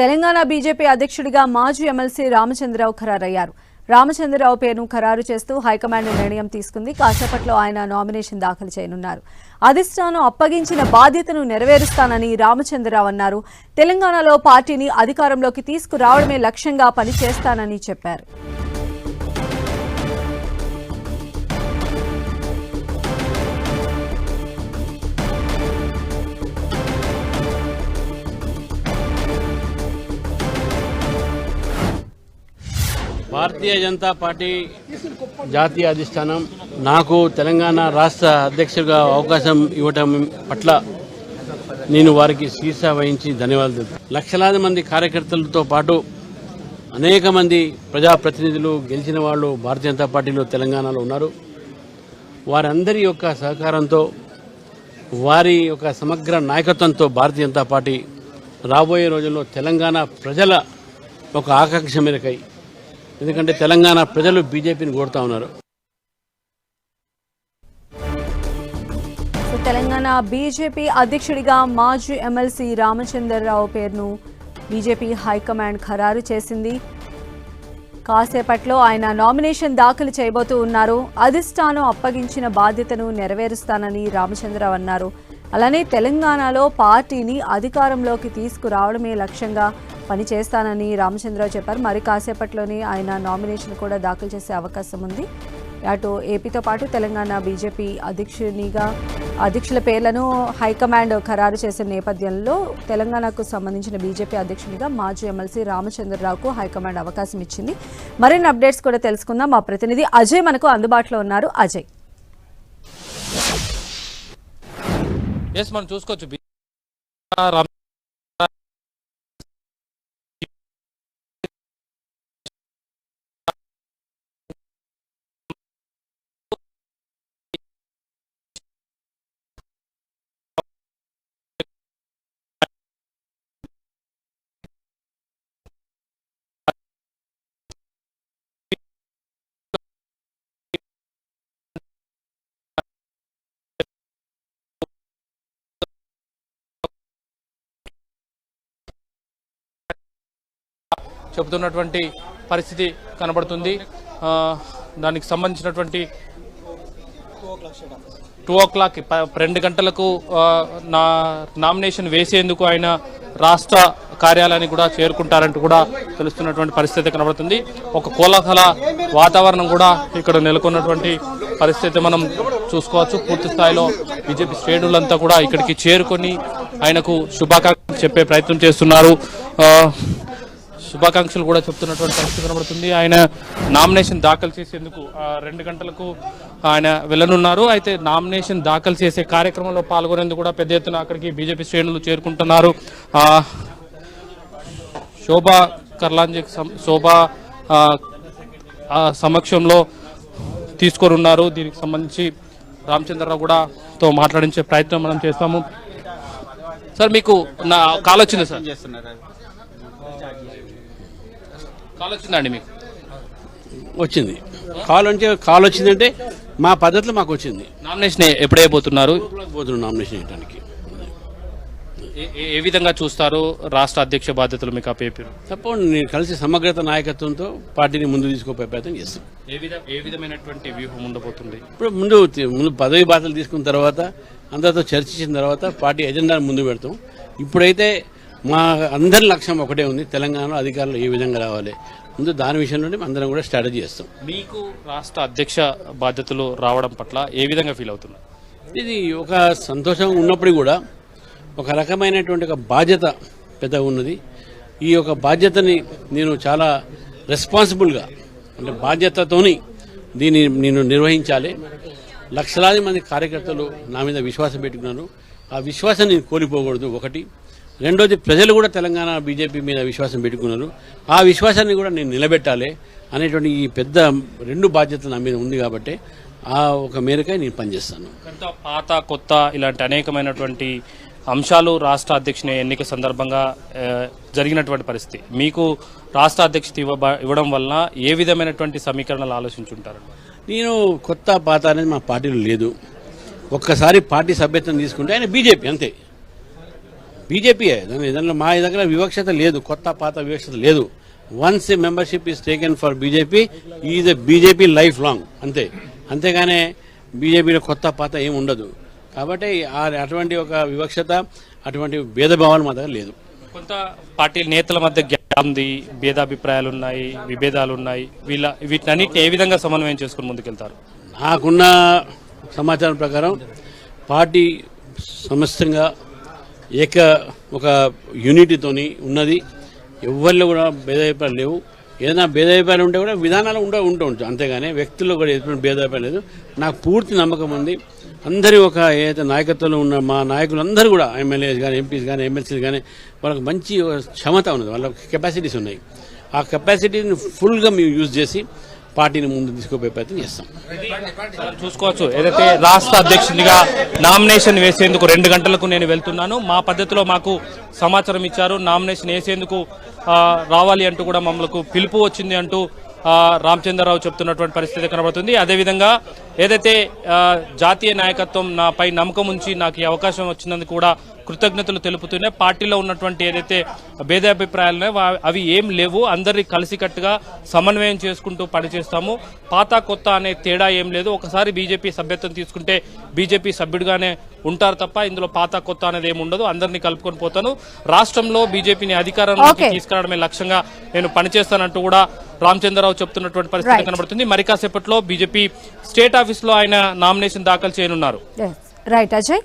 Telangana BJP అధ్యక్షుడిగా మాజీ MLC Ramachandra Rao ఖరారయ్యారు. Ramachandra Rao పేరును ఖరారు చేస్తూ హైకమాండ్ నిర్ణయం తీసుకుంది. కాసేపట్లో ఆయన నామినేషన్ దాఖలు చేయనున్నారు. అధిష్టానం అప్పగించిన బాధ్యతను నెరవేరుస్తానని రామచంద్రరావు అన్నారు. తెలంగాణలో పార్టీని అధికారంలోకి తీసుకురావడమే లక్ష్యంగా పనిచేస్తానని చెప్పారు. భారతీయ జనతా పార్టీ జాతీయ అధిష్టానం నాకు తెలంగాణ రాష్ట్ర అధ్యక్షుడిగా అవకాశం ఇవ్వటం పట్ల నేను వారికి శీర్ష వహించి ధన్యవాదాలు లక్షలాది మంది కార్యకర్తలతో పాటు అనేక మంది ప్రజాప్రతినిధులు గెలిచిన వాళ్ళు భారతీయ జనతా పార్టీలో తెలంగాణలో ఉన్నారు. వారందరి యొక్క సహకారంతో వారి యొక్క సమగ్ర నాయకత్వంతో భారతీయ జనతా పార్టీ రాబోయే రోజుల్లో తెలంగాణ ప్రజల ఒక ఆకాంక్ష మేరకై ఎందుకంటే తెలంగాణ ప్రజలు బీజేపీని కోరుతా ఉన్నారు. తెలంగాణ బీజేపీ అధ్యక్షుడిగా మాజీ ఎమ్మెల్సీ రామచంద్రరావు పేరును బీజేపీ హైకమాండ్ ఖరారు చేసింది. కాసేపట్లో ఆయన నామినేషన్ దాఖలు చేయబోతూ ఉన్నారు. అధిష్టానం అప్పగించిన బాధ్యతను నెరవేరుస్తానని రామచంద్రరావు అన్నారు. అలానే తెలంగాణలో పార్టీని అధికారంలోకి తీసుకురావడమే లక్ష్యంగా పని చేస్తానని రామచంద్రరావు చెప్పారు. మరి కాసేపట్లోనే ఆయన నామినేషన్ కూడా దాఖలు చేసే అవకాశం ఉంది. అటు ఏపీతో పాటు తెలంగాణ బీజేపీ అధ్యక్షునిగా అధ్యక్షుల పేర్లను హైకమాండ్ ఖరారు చేసిన నేపథ్యంలో తెలంగాణకు సంబంధించిన బీజేపీ అధ్యక్షునిగా మాజీ ఎమ్మెల్సీ రామచంద్రరావుకు హైకమాండ్ అవకాశం ఇచ్చింది. మరిన్ని అప్డేట్స్ కూడా తెలుసుకుందాం. మా ప్రతినిధి అజయ్ మనకు అందుబాటులో ఉన్నారు. అజయ్. ఎస్ మనం చూసుకోవచ్చు. చెబుతున్నటువంటి పరిస్థితి కనబడుతుంది. దానికి సంబంధించినటువంటి టూ ఓ క్లాక్ రెండు గంటలకు నా నామినేషన్ వేసేందుకు ఆయన రాష్ట్ర కార్యాలయానికి కూడా చేరుకుంటారంటూ కూడా తెలుస్తున్నటువంటి పరిస్థితి కనబడుతుంది. ఒక కోలాహల వాతావరణం కూడా ఇక్కడ నెలకొన్నటువంటి పరిస్థితి మనం చూసుకోవచ్చు. పూర్తి స్థాయిలో బీజేపీ శ్రేణులంతా కూడా ఇక్కడికి చేరుకొని ఆయనకు శుభాకాంక్షలు చెప్పే ప్రయత్నం చేస్తున్నారు. శుభాకాంక్షలు కూడా చెప్తున్నటువంటి పరిస్థితి కనబడుతుంది. ఆయన నామినేషన్ దాఖలు చేసేందుకు రెండు గంటలకు ఆయన వెళ్ళనున్నారు. అయితే నామినేషన్ దాఖలు చేసే కార్యక్రమంలో పాల్గొనేందుకు కూడా పెద్ద ఎత్తున అక్కడికి బీజేపీ శ్రేణులు చేరుకుంటున్నారు. శోభా కర్లాంజీ సం- శోభా సమక్షంలో తీసుకొని ఉన్నారు దీనికి సంబంధించి రామచంద్రరావు కూడా తో మాట్లాడించే ప్రయత్నం మనం చేస్తాము. సార్ మీకు నా కాల్ వచ్చింది సార్? కాల్ వచ్చిందండి మీకు? వచ్చింది. కాల్ అంటే కాల్ వచ్చిందంటే మా పద్ధతిలో మాకు వచ్చింది. నామినేషన్ ఎప్పుడు అయిపోతున్నారు పోతున్నాం నామినేషన్ చేయడానికి ఏ- విధంగా చూస్తారు? రాష్ట్ర అధ్యక్ష బాధ్యతలు మీకు అప్పేపారు తప్పకుండా నేను కలిసి సమగ్రత నాయకత్వంతో పార్టీని ముందు తీసుకుపోయే ప్రయత్నం చేస్తాం. ఏ విధ ఏ విధమైనటువంటి వ్యూహం ఉండబోతుంది? ఇప్పుడు ముందు ముందు పదవి బాధలు తీసుకున్న తర్వాత అందరితో చర్చించిన తర్వాత పార్టీ ఎజెండాను ముందు పెడతాం. ఇప్పుడైతే మా అందరి లక్ష్యం ఒకటే ఉంది. తెలంగాణలో అధికారులు ఏ విధంగా రావాలి? ముందు దాని విషయంలోనే అందరం కూడా స్ట్రాటజీ చేస్తాం. మీకు రాష్ట్ర అధ్యక్ష బాధ్యతలు రావడం పట్ల ఏ విధంగా ఫీల్ అవుతున్నారు? ఇది ఒక సంతోషం ఉన్నప్పుడు కూడా ఒక రకమైనటువంటి ఒక బాధ్యత పెద్దగా ఉన్నది. ఈ యొక్క బాధ్యతని నేను చాలా రెస్పాన్సిబుల్గా అంటే బాధ్యతతోని దీన్ని నేను నిర్వహించాలి. లక్షలాది మంది కార్యకర్తలు నా మీద విశ్వాసం పెట్టుకున్నారు. ఆ విశ్వాసం నేను కోల్పోకూడదు. ఒకటి రెండోది ప్రజలు కూడా తెలంగాణ బీజేపీ మీద విశ్వాసం పెట్టుకున్నారు. ఆ విశ్వాసాన్ని కూడా నేను నిలబెట్టాలి అనేటువంటి ఈ పెద్ద రెండు బాధ్యతలు నా మీద ఉంది కాబట్టి ఆ ఒక మేరకై నేను పనిచేస్తాను. పాత కొత్త ఇలాంటి అనేకమైనటువంటి అంశాలు రాష్ట్ర అధ్యక్షుని ఎన్నిక సందర్భంగా జరిగినటువంటి పరిస్థితి. మీకు రాష్ట్ర అధ్యక్షత ఇవ్వ ఇవ్వడం వలన ఏ విధమైనటువంటి సమీకరణలు ఆలోచించుంటారు? నేను కొత్త పాత అనేది మా పార్టీలో లేదు. ఒక్కసారి పార్టీ సభ్యత్వం తీసుకుంటే ఆయన బీజేపీ అంతే. బీజేపీయే. దాని దానిలో మా దగ్గర వివక్షత లేదు. కొత్త పాత వివక్షత లేదు. Once a membership is taken for BJP is a BJP life long అంతే. అంతేగానే బీజేపీలో కొత్త పాత ఏమి ఉండదు. కాబట్టి ఆ- అటువంటి ఒక వివక్షత అటువంటి భేదభావాలు మా దగ్గర లేదు. కొంత పార్టీ నేతల మధ్య గ్యాప్ ఉంది. భేదాభిప్రాయాలు ఉన్నాయి విభేదాలు ఉన్నాయి వీళ్ళ వీటినన్నిటిని ఏ విధంగా సమన్వయం చేసుకుని ముందుకెళ్తారు? నాకున్న సమాచారం ప్రకారం పార్టీ సమస్తంగా ఏక ఒక యూనిటీతోని ఉన్నది. ఎవరిలో కూడా భేదాభిప్రాయాలు లేవు. ఏదైనా భేదాభిప్రాయాలు ఉంటే కూడా విధానాలు ఉండే ఉంటూ ఉంటాయి. అంతేగాని వ్యక్తుల్లో కూడా ఎటువంటి భేదాభిప్రాయం లేదు. నాకు పూర్తి నమ్మకం ఉంది. అందరి ఒక ఏదైతే నాయకత్వంలో ఉన్న మా నాయకులు అందరూ కూడా ఎమ్మెల్యేస్ కానీ ఎంపీస్ కానీ ఎమ్మెల్సీలు కానీ వాళ్ళకి మంచి క్షమత ఉన్నది. వాళ్ళ కెపాసిటీస్ ఉన్నాయి. ఆ కెపాసిటీని ఫుల్గా మేము యూజ్ చేసి పార్టీని ముందు తీసుకుపోయే ప్రయత్నం చేస్తాం. చూసుకోవచ్చు. ఏదైతే రాష్ట్ర అధ్యక్షునిగా నామినేషన్ వేసేందుకు రెండు గంటలకు నేను వెళ్తున్నాను మా పద్ధతిలో మాకు సమాచారం ఇచ్చారు. నామినేషన్ వేసేందుకు రావాలి అంటూ కూడా మమ్మల్ని పిలుపు వచ్చింది అంటూ రామచంద్రరావు చెప్తున్నటువంటి పరిస్థితి కనబడుతుంది. అదేవిధంగా ఏదైతే జాతీయ నాయకత్వం నాపై నమ్మకం ఉంచి నాకు ఈ అవకాశం వచ్చినందుకు కూడా కృతజ్ఞతలు తెలుపుతూనే పార్టీలో ఉన్నటువంటి ఏదైతే భేదాభిప్రాయాలు ఉన్నాయో వా- అవి ఏం లేవు. అందరినీ కలిసికట్టుగా సమన్వయం చేసుకుంటూ పనిచేస్తాము. పాత కొత్త అనే తేడా ఏం లేదు. ఒకసారి బీజేపీ సభ్యత్వం తీసుకుంటే బీజేపీ సభ్యుడిగానే ఉంటారు తప్ప ఇందులో పాత కొత్త అనేది ఏమి ఉండదు. అందరినీ కలుపుకొని పోతాను. రాష్ట్రంలో బీజేపీని అధికారంలోకి. తీసుకురావడమే లక్ష్యంగా నేను పనిచేస్తానంటూ కూడా రామచంద్రరావు చెప్తున్నటువంటి పరిస్థితి. కనబడుతుంది. మరి కాసేపట్లో బీజేపీ స్టేట్ ఆఫీస్లో ఆయన నామినేషన్ దాఖలు చేయనున్నారు. రైట్ అజయ్